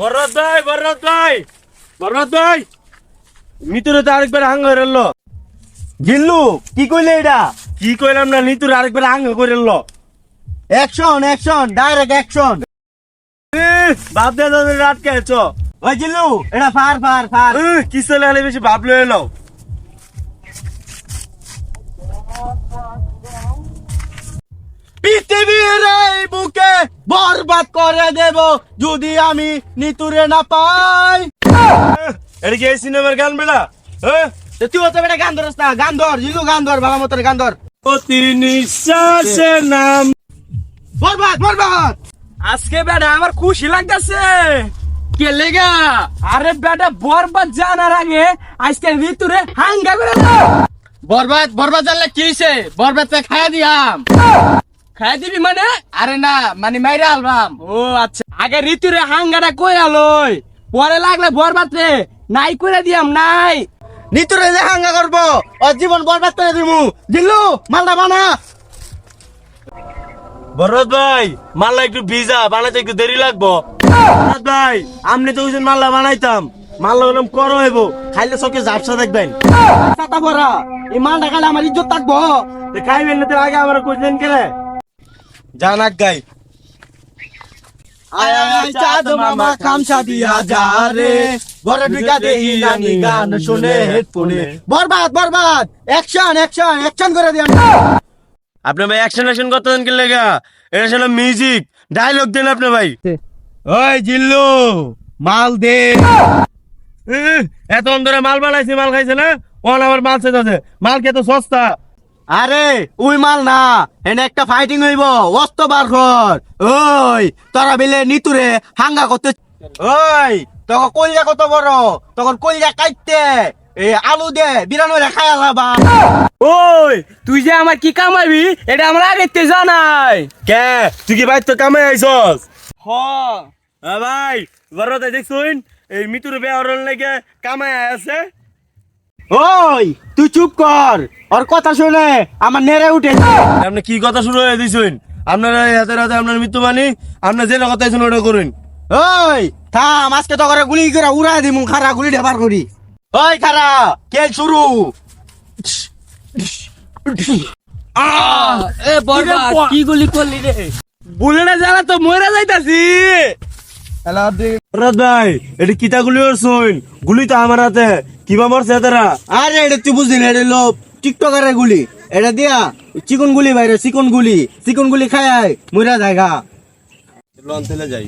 ভাই ভাই ভাই। নিতুরে তো আরেকবার হাঙ্গ করে এলো। জিল্লু কি কইলে এটা? কি কইলাম না নিতুরে আরেকবার হাঙ্গ করে এলো। অ্যাকশন অ্যাকশন ডাইরেক্ট অ্যাকশন বাপ দে দাদা রাত খেয়েছ। ওই জিল্লু এটা ফার ফার ফার। কি চলে বেশি ভাব লয়ে এলো? বরবাদ করে দেব যদি আমি নিতুরে না পাই। এটা কি এই সিনেমার গান বেলা তুই হতে বেটা গান ধরস না গান ধর গান ধর ভালো মতন গান ধর। প্রতি নিঃশ্বাসে নাম। বরবাদ বরবাদ। আজকে বেটা আমার খুশি লাগতেছে। কে লেগা? আরে বেটা বরবাদ জানার আগে আজকে ঋতুরে হাঙ্গা করে বরবাদ বরবাদ জানলে কি হইছে? বরবাদ খাইয়া দিয়াম। খাইয়া দিবি মানে? আরে না মানে মাইরা আলবাম। ও আচ্ছা। আগে ঋতুরে হাঙ্গাটা কই আলোই পরে লাগলে বরবাদ রে নাই করে দিয়াম নাই। নিতুরে যে হাঙ্গা করব ও জীবন বরবাদ করে দিমু। জিল্লু মালটা বানা। বররাত ভাই মাল্লা একটু ভিজা বানাইতে একটু দেরি লাগবো। বররাত ভাই আপনি তো ওইজন মাল্লা বানাইতাম। মাল্লা বললাম করো হইব খাইলে চোখে ঝাপসা দেখবেন। ছাতা ভরা এই মালটা খালে আমার ইজ্জত থাকব। খাইবেন না তো আগে আমার কইলেন কেন? জানাক গাই। আয় আয় চাঁদ মামা খামসা দিয়া যা রে। ঘরে ঢুকা দেই নানি গান শুনে হেডফোনে। বরবাদ বরবাদ। অ্যাকশন অ্যাকশন অ্যাকশন করে দিয়ান আপনি ভাই অ্যাকশন অ্যাকশন করতেন কি লেগা? এটা ছিল মিউজিক ডায়লগ দেন আপনি ভাই। ওই জিল্লু মাল দে। এত ধরে মাল বানাইছি মাল খাইছে না? ওন আমার মাল চেয়ে মাল খেয়ে তো সস্তা? আরে উই মাল না। এনে একটা ফাইটিং হইব। অস্ত বার কর ওই তোরা বিলে নিতুরে হাঙ্গা করতে ওই তখন কইলা কত বড়? তখন কইলা কাইতে এ আলু দে বিরানো রে খায়া লাবা। ওই তুই যে আমার কি কামাবি এটা আমার আগে তে জানাই। কে? তুই কি ভাই তো কামে আইছস? হ। হ্যাঁ ভাই বড়তে দেখছুন? এই মিতুর বেহরন লেগে কামায় আছে। ওই তুই চুপ কর। ওর কথা শুনে আমার নেড়ে উঠে আপনি কি কথা শুরু হয়ে দিছুন? আপনার হাতে হাতে আপনার মৃত্যু মানি? আপনি যে কথা আইছেন ওটা করুন। ওই থাম আজকে তো করে গুলি করে উড়াই দিমু খারা গুলি ঢেবার করি। ওই খারা কে শুরু? এ বরবাদ কি গুলি করলি রে? বুলেটা জ্বালা তো মরে যাইতাছি। রাত ভাই এটা কিতা গুলি করছুন? গুলি তো আমার হাতে। কিবা মারছে তারা আরে এটা তুই বুঝলি না এটা লোভ টিকটকারের গুলি এটা দিয়া চিকন গুলি বাইরে চিকন গুলি চিকন গুলি খায় মুরা জায়গা লন তেলে যাই